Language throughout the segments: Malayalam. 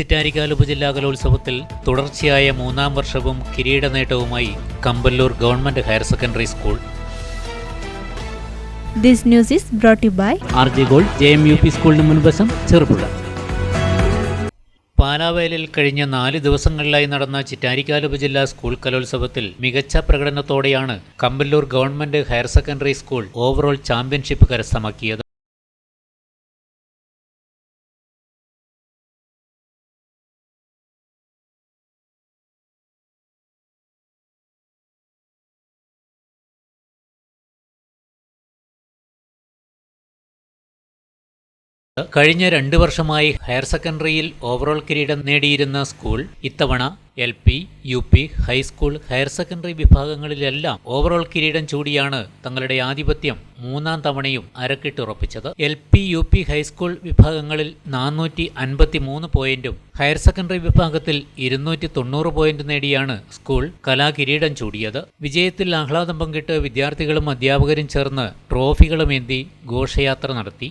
ചിറ്റാരിക്കാൽ ഉപജില്ലാ കലോത്സവത്തിൽ തുടർച്ചയായ മൂന്നാം വർഷവും കിരീട നേട്ടവുമായി Kamballoor government higher secondary school. This news is brought to you by R J gold J M U P സ്കൂളിന് മുൻവശം ചെറുപുഴ. പാലാവയലിൽ കഴിഞ്ഞ നാല് ദിവസങ്ങളിലായി നടന്ന ചിറ്റാരിക്കാൽ ഉപജില്ലാ സ്കൂൾ കലോത്സവത്തിൽ മികച്ച പ്രകടനത്തോടെയാണ് Kampallur government higher secondary school overall championship കരസ്ഥമാക്കിയത്. കഴിഞ്ഞ രണ്ട് വർഷമായി ഹയർ സെക്കൻഡറിയിൽ ഓവറോൾ കിരീടം നേടിയിരുന്ന സ്കൂൾ ഇത്തവണ L P U P high school higher secondary വിഭാഗങ്ങളിലെല്ലാം overall കിരീടം ചൂടിയാണ് തങ്ങളുടെ ആധിപത്യം മൂന്നാം തവണയും അരക്കിട്ടുറപ്പിച്ചത്. L P U P high school വിഭാഗങ്ങളിൽ നാനൂറ്റി അൻപത്തി മൂന്ന് പോയിന്റും ഹയർ സെക്കൻഡറി വിഭാഗത്തിൽ ഇരുന്നൂറ്റി തൊണ്ണൂറ് പോയിന്റ് നേടിയാണ് സ്കൂൾ കലാകിരീടം ചൂടിയത്. വിജയത്തിൽ ആഹ്ലാദം പങ്കിട്ട് വിദ്യാർത്ഥികളും അധ്യാപകരും ചേർന്ന് ട്രോഫികളുമേന്തി ഘോഷയാത്ര നടത്തി.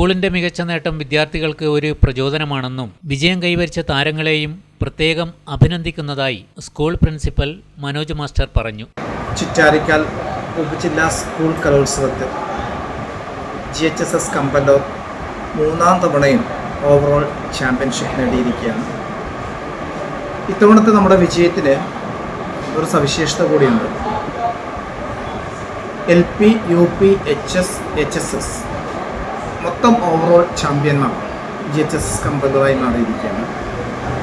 സ്കൂളിന്റെ മികച്ച നേട്ടം വിദ്യാർത്ഥികൾക്ക് ഒരു പ്രചോദനമാണെന്നും വിജയം കൈവരിച്ച താരങ്ങളെയും പ്രത്യേകം അഭിനന്ദിക്കുന്നതായി സ്കൂൾ പ്രിൻസിപ്പൽ മനോജ് മാസ്റ്റർ പറഞ്ഞു. ചിറ്റാരിക്കാൽ ഉപജില്ലാ സ്കൂൾ കലോത്സവത്തിൽ G H S S Kamballoor മൂന്നാം തവണയും ഓവറോൾ ചാമ്പ്യൻഷിപ്പ് നേടിയിരിക്കുകയാണ്. ഇത്തവണത്തെ നമ്മുടെ വിജയത്തിന് ഒരു സവിശേഷത കൂടിയുണ്ട്. L P U P H S H S S മൊത്തം ഓവറോൾ ചാമ്പ്യന്മാർ ജി എച്ച് എസ് എസ് മാറിയിരിക്കുകയാണ്.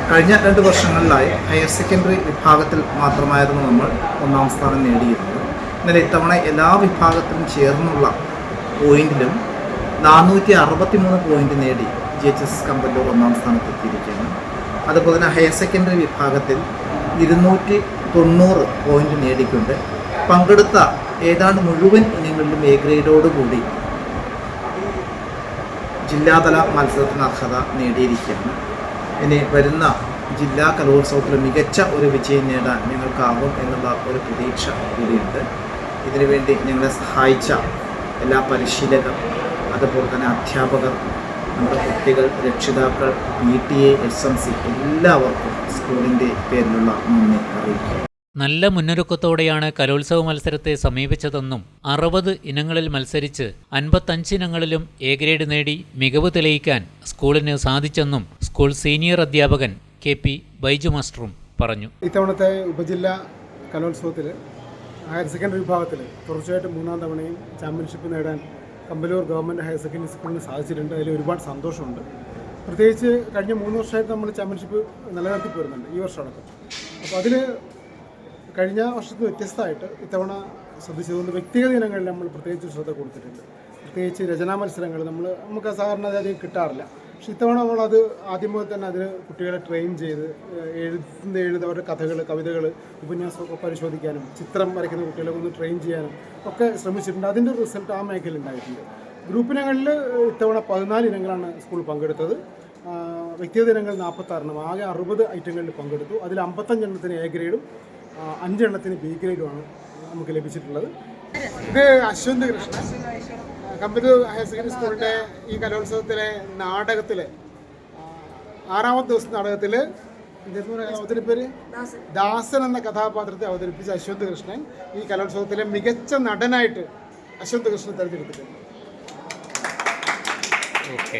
കഴിഞ്ഞ രണ്ട് വർഷങ്ങളിലായി ഹയർ സെക്കൻഡറി വിഭാഗത്തിൽ മാത്രമായിരുന്നു നമ്മൾ ഒന്നാം സ്ഥാനം നേടിയിരുന്നത്. എന്നാൽ ഇത്തവണ എല്ലാ വിഭാഗത്തിലും ചേർന്നുള്ള പോയിന്റിലും നാനൂറ്റി അറുപത്തി മൂന്ന് പോയിന്റ് നേടി ജി എച്ച് എസ് കമ്പല്ലൂർ ഒന്നാം സ്ഥാനത്ത് എത്തിയിരിക്കുകയാണ്. അതുപോലെ തന്നെ ഹയർ സെക്കൻഡറി വിഭാഗത്തിൽ ഇരുന്നൂറ്റി തൊണ്ണൂറ് പോയിന്റ് നേടിക്കൊണ്ട് പങ്കെടുത്ത ഏതാണ്ട് മുഴുവൻ ഇനങ്ങളിലും എ ഗ്രേഡോടുകൂടി ജില്ലാതല മത്സരത്തിന് അർഹത നേടിയിരിക്കുകയാണ്. ഇനി വരുന്ന ജില്ലാ കലോത്സവത്തിൽ മികച്ച ഒരു വിജയം നേടാൻ ഞങ്ങൾക്കാകും എന്നുള്ള ഒരു പ്രതീക്ഷ കൂടിയുണ്ട്. ഇതിനുവേണ്ടി ഞങ്ങളെ സഹായിച്ച എല്ലാ പരിശീലകർ അതുപോലെ തന്നെ അധ്യാപകർ നമ്മുടെ കുട്ടികൾ രക്ഷിതാക്കൾ P T A S M C എല്ലാവർക്കും സ്കൂളിന്റെ പേരിലുള്ള നന്ദി അറിയിക്കുന്നു. നല്ല മുന്നൊരുക്കത്തോടെയാണ് കലോത്സവ മത്സരത്തെ സമീപിച്ചതെന്നും അറുപത് ഇനങ്ങളിൽ മത്സരിച്ച് അൻപത്തഞ്ച് ഇനങ്ങളിലും എ ഗ്രേഡ് നേടി മികവ് തെളിയിക്കാൻ സ്കൂളിന് സാധിച്ചെന്നും സ്കൂൾ സീനിയർ അധ്യാപകൻ കെ പി ബൈജു മാസ്റ്ററും പറഞ്ഞു. ഇത്തവണത്തെ ഉപജില്ലാ കലോത്സവത്തിൽ ഹയർ സെക്കൻഡറി വിഭാഗത്തിൽ തുടർച്ചയായിട്ട് മൂന്നാം തവണയും ചാമ്പ്യൻഷിപ്പ് നേടാൻ കമ്പലൂർ ഗവൺമെന്റ് ഹയർ സെക്കൻഡറി സ്കൂളിന് സാധിച്ചിട്ടുണ്ട്. അതിൽ ഒരുപാട് സന്തോഷമുണ്ട്. പ്രത്യേകിച്ച് കഴിഞ്ഞ മൂന്ന് വർഷമായിട്ട് നമ്മൾ ചാമ്പ്യൻഷിപ്പ് നിലനിർത്തി പോരുന്നുണ്ട് ഈ വർഷം അടക്കം അപ്പോൾ അതിൽ കഴിഞ്ഞ വർഷത്തെ വ്യത്യസ്തമായിട്ട് ഇത്തവണ ശ്രദ്ധിച്ചതുകൊണ്ട് വ്യക്തിഗത ഇനങ്ങളിൽ നമ്മൾ പ്രത്യേകിച്ച് ശ്രദ്ധ കൊടുത്തിട്ടുണ്ട്. പ്രത്യേകിച്ച് രചനാ മത്സരങ്ങൾ നമ്മൾ നമുക്ക് സാധാരണ അധികം കിട്ടാറില്ല. പക്ഷെ ഇത്തവണ നമ്മളത് ആദ്യം മുതൽ തന്നെ അതിന് കുട്ടികളെ ട്രെയിൻ ചെയ്ത് എഴുതുന്ന എഴുത അവരുടെ കഥകൾ കവിതകൾ ഉപന്യാസമൊക്കെ പരിശോധിക്കാനും ചിത്രം വരയ്ക്കുന്ന കുട്ടികളെ ഒന്ന് ട്രെയിൻ ചെയ്യാനും ഒക്കെ ശ്രമിച്ചിട്ടുണ്ട്. അതിന്റെ റിസൾട്ട് ആ മേഖലയിൽ ഉണ്ടായിട്ടുണ്ട്. ഗ്രൂപ്പ് ഇനങ്ങളിൽ ഇത്തവണ പതിനാല് ഇനങ്ങളാണ് സ്കൂൾ പങ്കെടുത്തത്. വ്യക്തിഗത ഇനങ്ങൾ നാൽപ്പത്താറെണ്ണം. ആകെ അറുപത് ഐറ്റങ്ങളിൽ പങ്കെടുത്തു. അതിൽ അമ്പത്തഞ്ചെണ്ണത്തിന് എ ഗ്രേഡും അഞ്ചെണ്ണത്തിന് ബി ഗ്രേഡുമാണ് നമുക്ക് ലഭിച്ചിട്ടുള്ളത്. ഇത് അശ്വന്ത് കൃഷ്ണ കമ്പത്തൂർ ഹയർ സെക്കൻഡറി സ്കൂളിന്റെ ഈ കലോത്സവത്തിലെ നാടകത്തിലെ ആറാമത്തെ ദിവസം നാടകത്തിൽ ഇദ്ദേഹത്തിന് പേര് ദാസൻ. എന്ന കഥാപാത്രത്തെ അവതരിപ്പിച്ച അശ്വന്ത് കൃഷ്ണൻ ഈ കലോത്സവത്തിലെ മികച്ച നടനായിട്ട് അശ്വന്ത് കൃഷ്ണൻ തെരഞ്ഞെടുത്തിട്ടുണ്ട്. ഓക്കെ